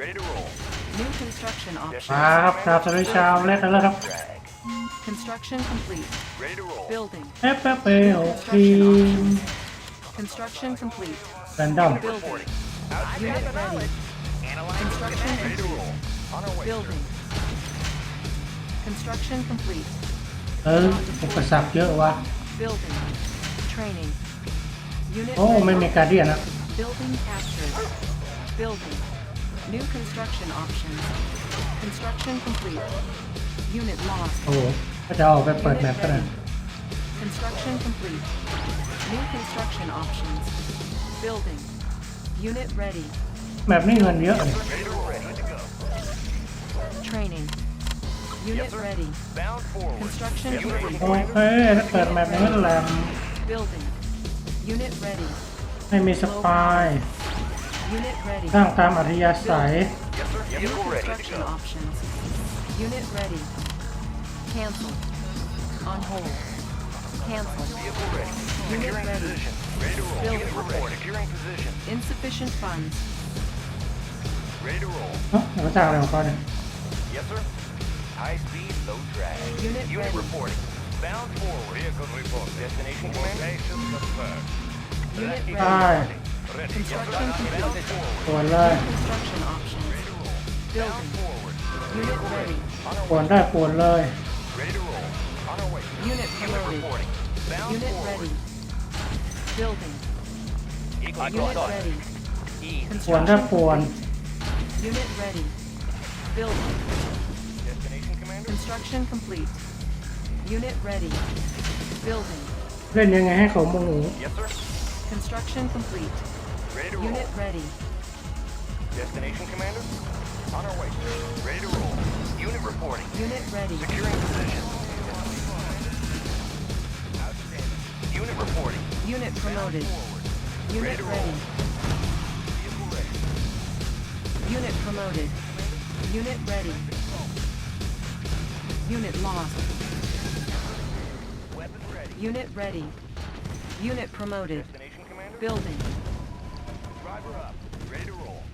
Ready to roll. New construction มา options. ครับชาวสวิชาวเล่นกันแล้วครับ Drag. Construction complete. Ready to roll. Building. เอฟเอฟเอโอทีม Construction complete. แรนดอม Building. Unit ready. Construction Ready to complete. roll. On our way, sir. Building. Construction complete. เอออุปสรรคเยอะวะ Building. Training. Unit โอ้ ไม่ ready. มีการเดียนนะ Building captured. Building. New construction options. Construction complete. Unit lost. โอ้โหก็จะออกไปเปิดแมปก็ได้ Construction complete. New construction options. Building. Unit ready. แมปนี่เงินเยอะเลย Ready to roll. Ready to go. Training. Unit sir. ready. Bound forward. Construction Unit complete. โอเคถ้าเปิดแมปนี้แหลม Building. Unit ready. ไม่มีสปาย Unit ready. สร้างตามอัธยาศัย Yes, sir. New Vehicle ready to construction go. options. Unit ready. Cancel. On hold. Cancel. Vehicle ready. Unit Securing ready. position. Ready to roll. Building. Unit report. Securing position. Insufficient funds. Ready to roll. เอ้าเดี๋ยวสร้างอะไรของเขาเนี่ย Yes, sir. High speed, low drag. Unit Unit ready. reporting. Bound forward. Vehicle report. Destination command. Location confirmed. Unit ใช่ ready. Ready. Construction Bound complete. forward. ควรเลย New construction options. Ready to roll. Bound Building. forward. Unit ready. On our ควร way. ได้ควรเลย Ready to roll. On our way. Unit Unit promoted. reporting. Bound Unit forward. ready. Building. Eagle Unit ready. East. ควรได้ Construction ควร complete. Unit ready. Building. Destination commander. Construction complete. Unit ready. Building. เล่นยังไงให้เขาโมโห Yes, sir. Construction complete. Ready to roll. Unit ready. Destination commander. On our way, sir. Ready to roll. Unit reporting. Unit ready. Securing position. Outstanding. Unit reporting. Unit promoted. Unit ready. Vehicle ready. Unit promoted. Unit ready. Unit lost. Weapon ready. Unit ready. Unit promoted. Destination commander. Building.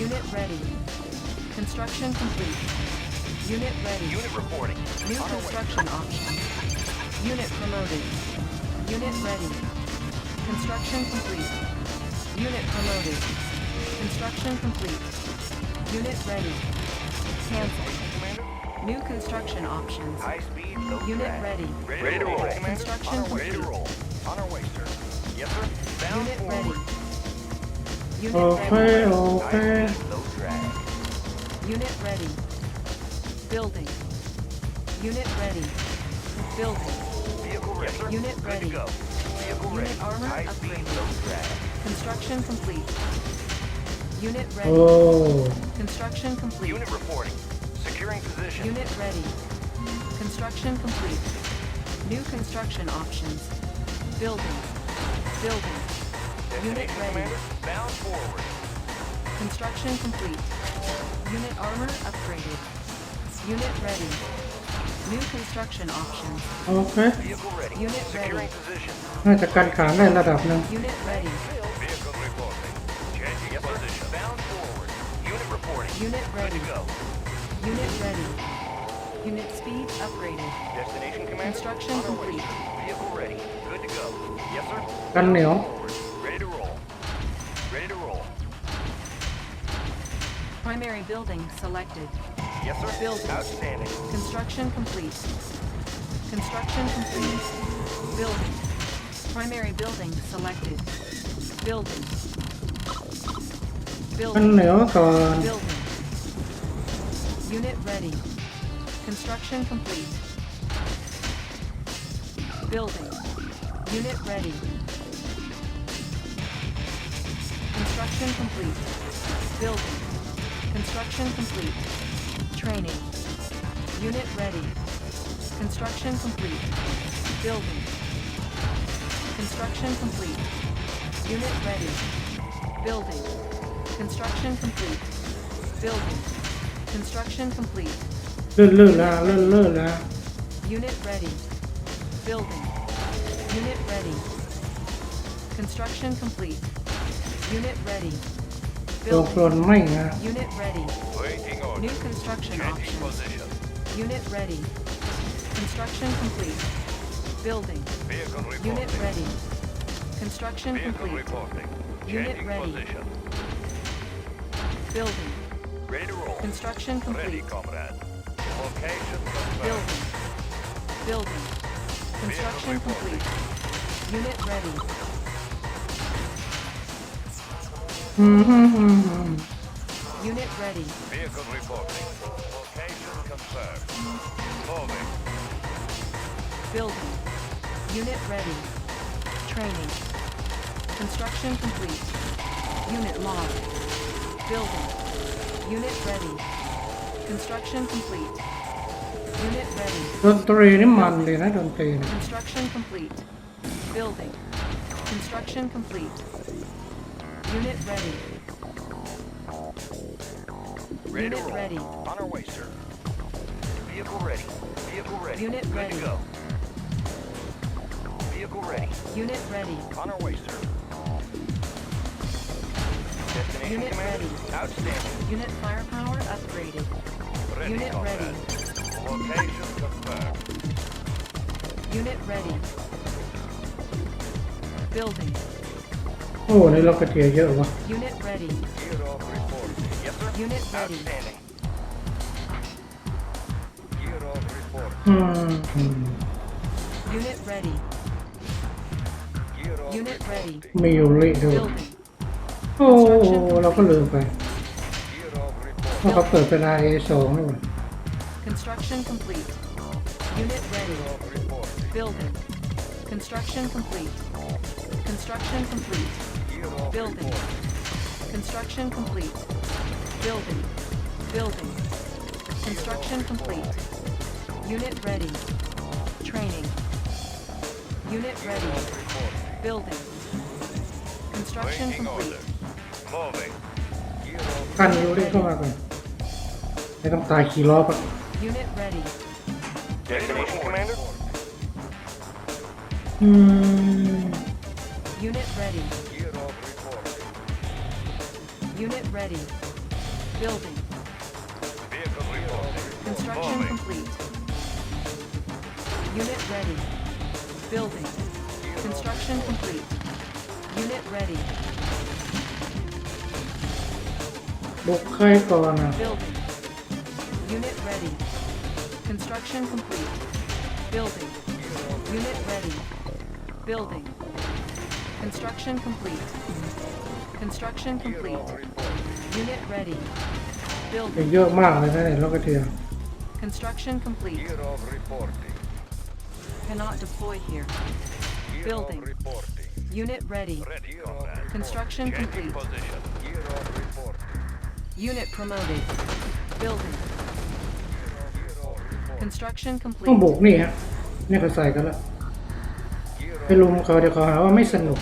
Unit ready. Construction complete. Unit ready. Unit reporting. New On construction options. Unit promoted. Unit ready. Construction complete. Unit promoted. Construction complete. Unit ready. Cancel. New construction options. High speed, low Unit drag. ready. Ready, to roll. Construction On our way. Ready to roll. On our way, sir. Yes, sir. Bound Unit forward. ready. Unit Okay, ready. okay. Unit ready. Building. Unit ready. Building. Vehicle ready. sir. Unit ready. Unit armor upgrade. Construction complete. Unit ready. Construction complete. Unit reporting. Securing position. Unit ready. Construction complete. New construction options. Building. Building. Unit Destination ready. commander. Bound forward. Construction complete. Unit armor upgraded. Unit ready. New construction options. โอเค Vehicle ready. Unit Securing ready. position. น่าจะกันขานได้ระดับหนึ่ง Unit ready. Vehicle reporting. Changing yes, position. Bound forward. Unit reporting. Unit Good ready. to go. Unit ready. Unit speed upgraded. Destination commander. Construction On our way, complete. sir. Vehicle ready. Good to go. Yes, sir. กันเหนียว Forward. Primary building selected. Yes, sir. Building. Outstanding. Construction complete. Construction complete. Building. Primary building selected. Building. Building. Building. Unit ready. Construction complete. Building. Unit ready. Construction complete. Building. Construction complete. Training. Unit ready. Construction complete. Building. Construction complete. Unit ready. Building. Construction complete. Building. Construction complete. ลื่นลื่นแล้วลื่นลื่นแล้ว Unit ready. Building. Unit ready. Construction complete. Unit ready. ตัวกล Building. นไม่นะ Unit ready. Waiting order. New construction Changing options. position. Unit ready. Construction complete. Building. Vehicle Unit reporting. ready. Construction Vehicle complete. reporting. Unit Changing ready. position. Building. Ready to roll. Construction Ready, complete. comrade. Location confirmed. Building. Building. Construction Vehicle complete. Unit ready. Unit ready. Vehicle reporting. Location confirmed. Moving. Building. Unit ready. Training. Construction complete. Unit lost. Building. Unit ready. Construction complete. Unit ready. ดนตรีนี่มันเลยนะดนตรีเนี่ย Construction complete. Building. Construction complete. Unit ready. Ready to Unit roll. ready. On our way, sir. Vehicle ready. Vehicle ready. Unit Good ready. to go. Vehicle ready. Unit ready. On our way, sir. Destination Unit commander. ready. Outstanding. Unit firepower upgraded. Ready, Unit comrade. ready. Location confirmed. Unit ready. Building. โอ้ในล็อกกระเทียเยอะวะ Unit ready. Gear off report. Yes, sir. Unit ready. Outstanding. Gear off report. อืมอืม Unit ready. Gear off Unit ready. reporting. มีอยู่ลิด้วย Building. โอ้ เราก็ลืมไป Gear off report. ว่าเขาเปิดเป็น IA สองนี่หว่า Construction complete. Unit ready. Gear off reporting. Building. Construction complete. Construction complete. Gear off Building. reporting. Construction complete. Building. Building. Construction complete. Unit ready. Training. Unit ready. Off reporting. Building. Construction Waiting complete. order. Moving. Gear off กันยูริเข้ามาก่อนไม่ต้องตายขี่ล้อปะ Unit ready. Destination commander. อืม Unit ready. Ready. Building. Vehicle reporting. Construction Forming. complete. Unit ready. Building. Construction complete. Unit ready. Building. Unit ready. Construction complete. Building. Unit ready. Building. Construction complete. Construction complete. Off reporting. Unit ready. เย Building. อะมากเลยนะเนี่ยล็อกกระเทีย Construction complete. Gear off reporting. Cannot deploy here. Gear Building. off reporting. Unit ready. Ready, comrade. Construction Changing complete. position. Gear off reporting. Unit promoted. Building. Gear off reporting. Construction ต้องบุ complete. กนี่ฮะนี่เขาใส่กันแล้ว Gear ไปลุมเขาเดี๋ยวเขาหาว่าไม่สนุก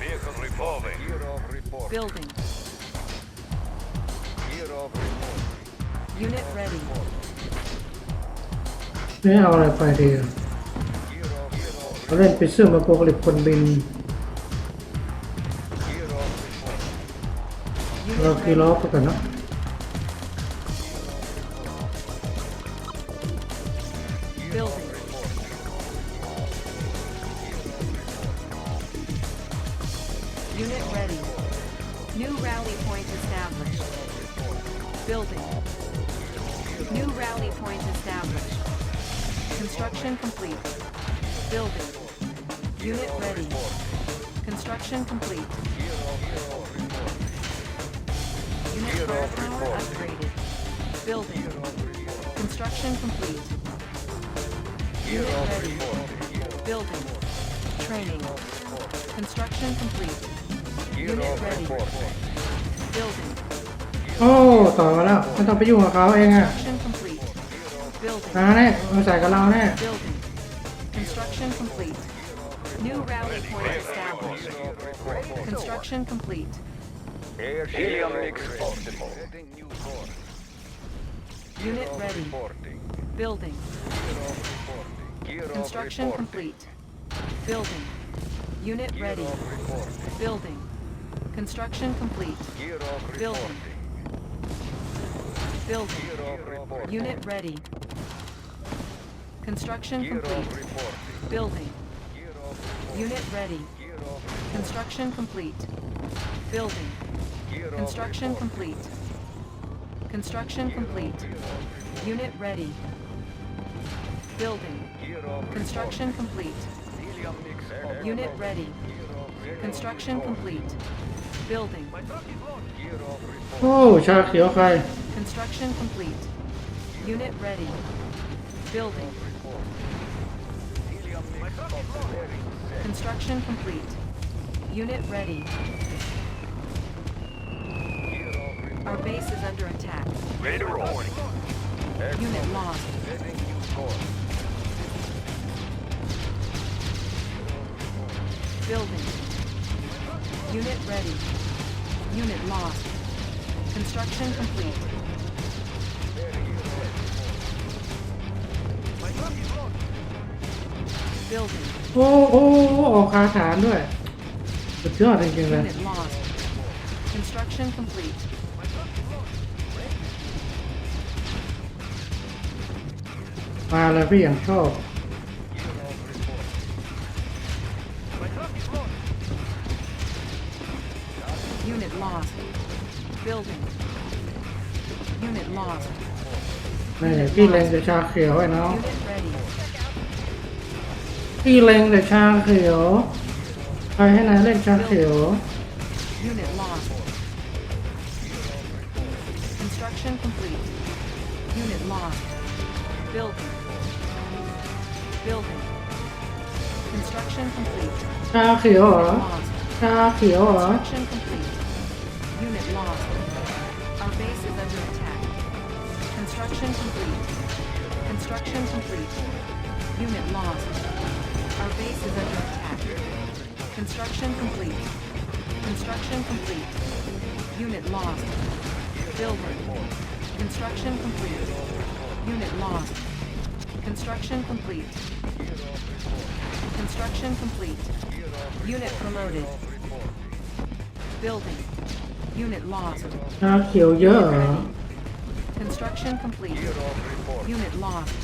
Vehicle revolving. Gear off reporting. Building. นี่เอาอะไรไปดีอะ Gear off gear off. เราเล่นไปซึ่งมาโปรกลิปคนบิน เราคีล้อ ready. ไปกันเนาะ Construction complete. Building. Unit ready. Construction complete. Unit firepower upgraded. Building. Construction complete. Unit ready. Building. Training. Construction complete. Unit ready. Building. โอ้ ต่อมาแล้วไม่ต้องไปยุ่งกับเขาเองอะ Construction complete. Building. มาแน่มาใส่กับเราแน่ Building. Construction complete. New rally point established. Construction complete. Helium exportable. Unit ready. Building. Construction complete. Building. Unit ready. Building. Construction complete. Building. Building. Unit ready. Construction complete. Building. Unit ready. Construction complete. Building. Construction complete. Construction complete. Unit ready. Building. Construction complete. Unit ready. Construction complete. Building. โอ้ ชาเขียวใคร Construction complete. Unit ready. Building. Construction complete. Unit ready. Our base is under attack. Ready to roll. Unit lost. Building. Unit ready. Unit lost. Construction complete. Building. โอ้โอ้โอ้ออกคาฐานด้วยสุดยอดจริงๆเลย Unit lost. Construction complete. มาเลยพี่อย่างชอบ Unit lost. Building. Unit lost. นี่พี่เล็งแต่ชาเขียวไอ้น้อง Unit ready. พี่เล็งแต่ชาเขียวใครให้นายเล่นชาเขียว Unit lost. Construction complete. Unit lost. Building. Building. Construction complete. ชาเขียวเหรอ Unit lost. ชาเขียวเหรอ Construction complete. Unit lost. Our base is under attack. Construction complete. Construction complete. Unit lost. Construction complete. Construction complete. Unit lost. Building. Construction complete. Unit lost. Construction complete. Construction complete. Unit promoted. Building. Unit lost. ชาเขียวเยอะเหรอ Construction complete. Unit lost.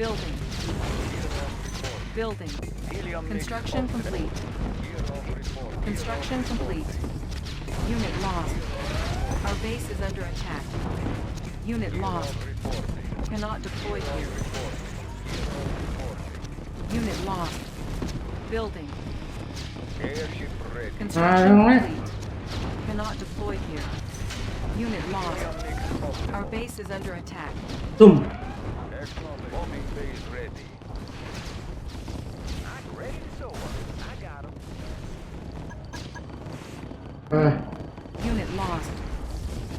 Building. Building. Construction complete. Construction complete. Unit lost. Our base is under attack. Unit lost. Cannot deploy here. Unit lost. Building. Construction complete. Cannot deploy here. Unit lost. Our base is under attack. ตุ่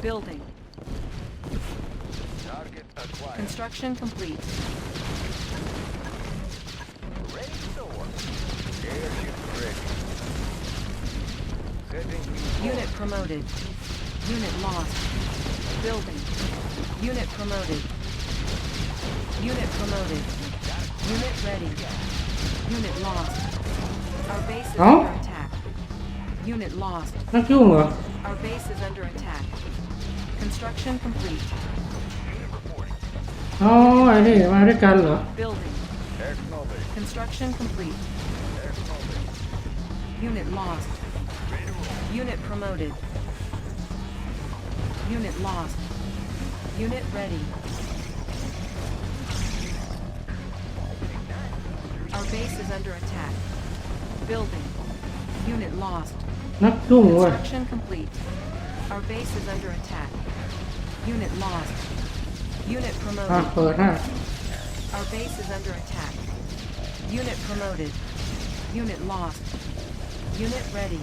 Building. Target acquired. Construction complete. Ready to. Airship ready. Setting Unit promoted. Unit lost. Building. Unit promoted. Unit promoted. Unit ready. Unit lost. Our base is oh? under attack. Unit lost. Our base is under attack. Construction complete.อ๋อไอ้นี่มาด้วยกันเหรอ Building. Acknowledge. Construction complete. Unit lost. Unit promoted. Unit lost. Unit ready. Our base is under attack. Building. Unit lost. นักยุ่งเว้ย Construction complete. Our base is under attack. Unit lost. Unit promoted. Ah, Our base is under attack. Unit promoted. Unit lost. Unit ready.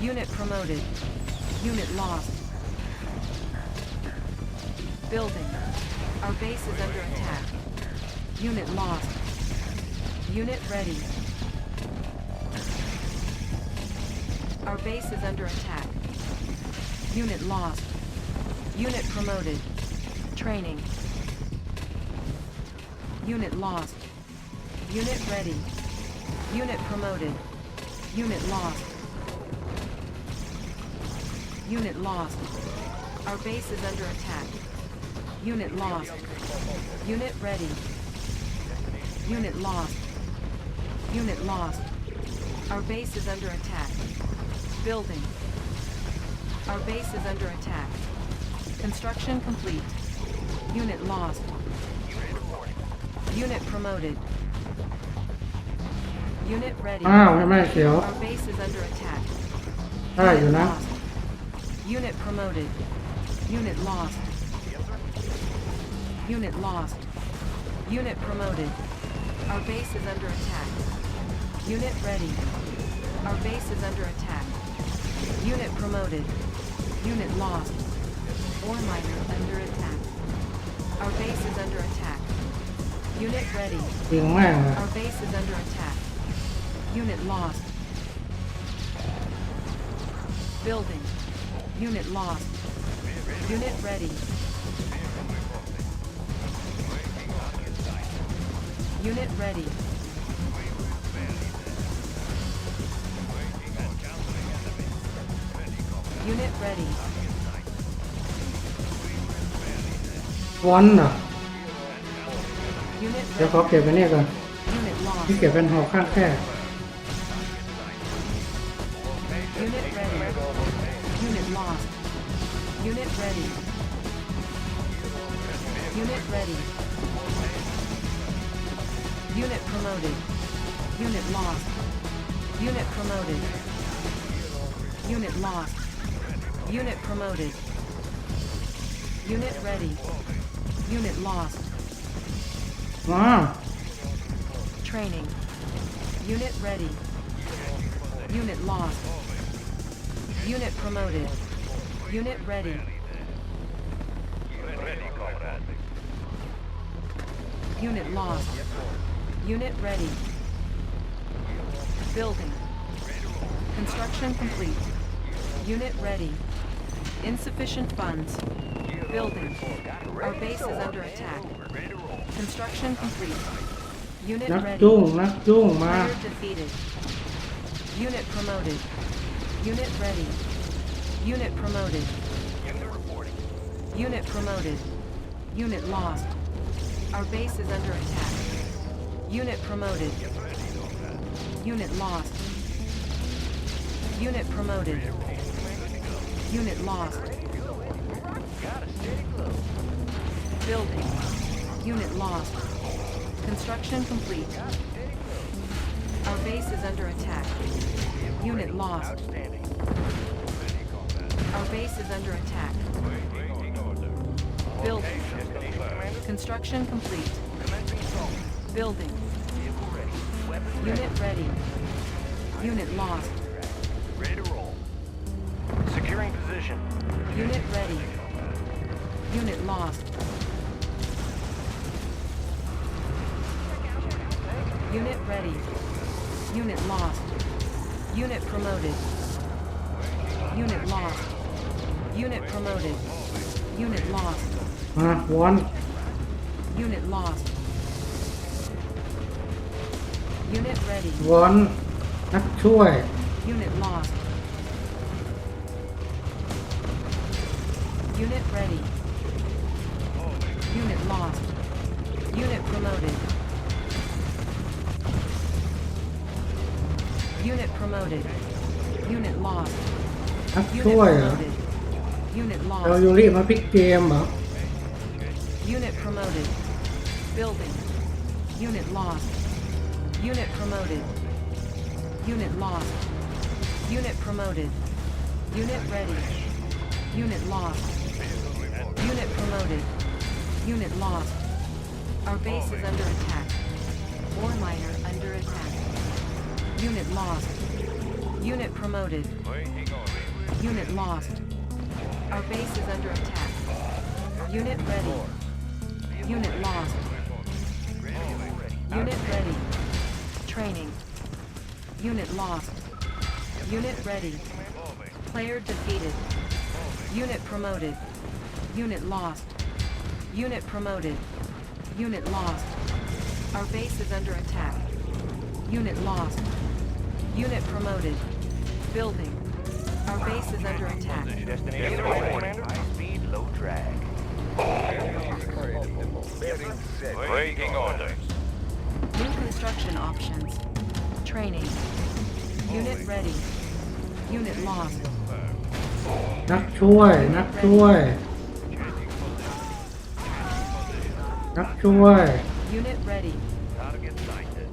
Unit promoted. Unit lost. Building. Our base is under attack. Unit lost. Unit ready. Our base is under attack. Unit lost. Unit promoted. Training. Unit lost. Unit ready. Unit promoted. Unit lost. Unit lost. Our base is under attack. Unit lost. Unit ready. Unit lost. Unit lost. Our base is under attack. Building. Our base is under attack. Construction complete. Unit lost. Unit promoted. Unit ready. อ้าวไม่เขียว Our base is under attack. ได้อยู่ Unit นะ lost. Unit promoted. Unit lost. Unit lost. Unit promoted. Our base is under attack. Unit ready. Our base is under attack. Unit promoted. Unit lost. Ore miner under attack. Our base is under attack. Unit ready. ยิงแม่งเลย Our base is under attack. Unit lost. Building. Unit lost. Unit ready. Unit ready. Unit ready. วอนเหรอ Unit เดี๋ยวขอ ready. เก็บไปนี่ก่อน Unit ที่ lost. เก็บเป็นหอข้างแค่ Unit ready. Unit lost. Unit ready. Unit ready. Unit promoted. Unit lost. Unit promoted. Unit lost. Unit promoted. Unit ready. Unit lost. Wow. Training. Unit ready. Unit lost. Unit promoted. Unit ready. Unit lost. Unit ready. Building. Construction complete. Unit ready. Insufficient funds. Building. Our base is under attack. Construction complete. Unit นัก ready. จุ้งนักจุ้งมา Player defeated. Unit promoted. Unit ready. Unit promoted. Unit reporting. Unit promoted. Unit lost. Our base is under attack. Unit promoted. Unit lost. Unit promoted. Unit lost. Building. Unit lost. Construction complete. Our base is under attack. Unit lost. Our base is under attack. Building. Construction complete. Building. Unit ready. Unit lost. Ready to roll. Securing position. Unit ready. Unit lost. Unit ready. Unit lost. Unit promoted. Unit lost. Unit promoted. Unit lost. Uh, one. Unit lost. Unit ready. One. Not two. Unit lost. Unit ready. Unit lost. Unit promoted. Unit promoted. Unit lost. นัก Unit ช่วยเหรอ promoted. Unit เรา lost. ยูริมาพลิกเกมเหรอ Unit promoted. Building. Unit lost. Unit promoted. Unit lost. Unit promoted. Unit ready. Unit lost. Unit promoted. Unit lost. Our base is under attack. Ore miner under attack. Unit lost. Unit promoted. Unit lost. Our base is under attack. Unit ready. Unit lost. Unit ready. Training. Unit lost. Unit ready. Player defeated. Unit promoted. Unit lost. Unit promoted. Unit lost. Our base is under attack. Unit lost. Unit promoted. Building. Our base is under attack. Destination reporting. High speed, low drag. Waiting orders. New construction options. Training. Unit ready. Unit lost. นักช่วย นักช่วย นักช่วย Unit ready. Target sighted.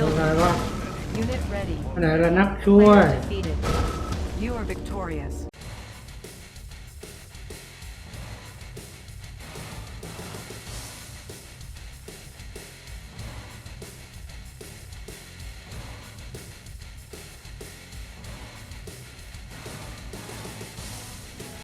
ตรงไหน Building. วะ Unit ready. ไปไหนละนักช่วย Player defeated. You are victorious.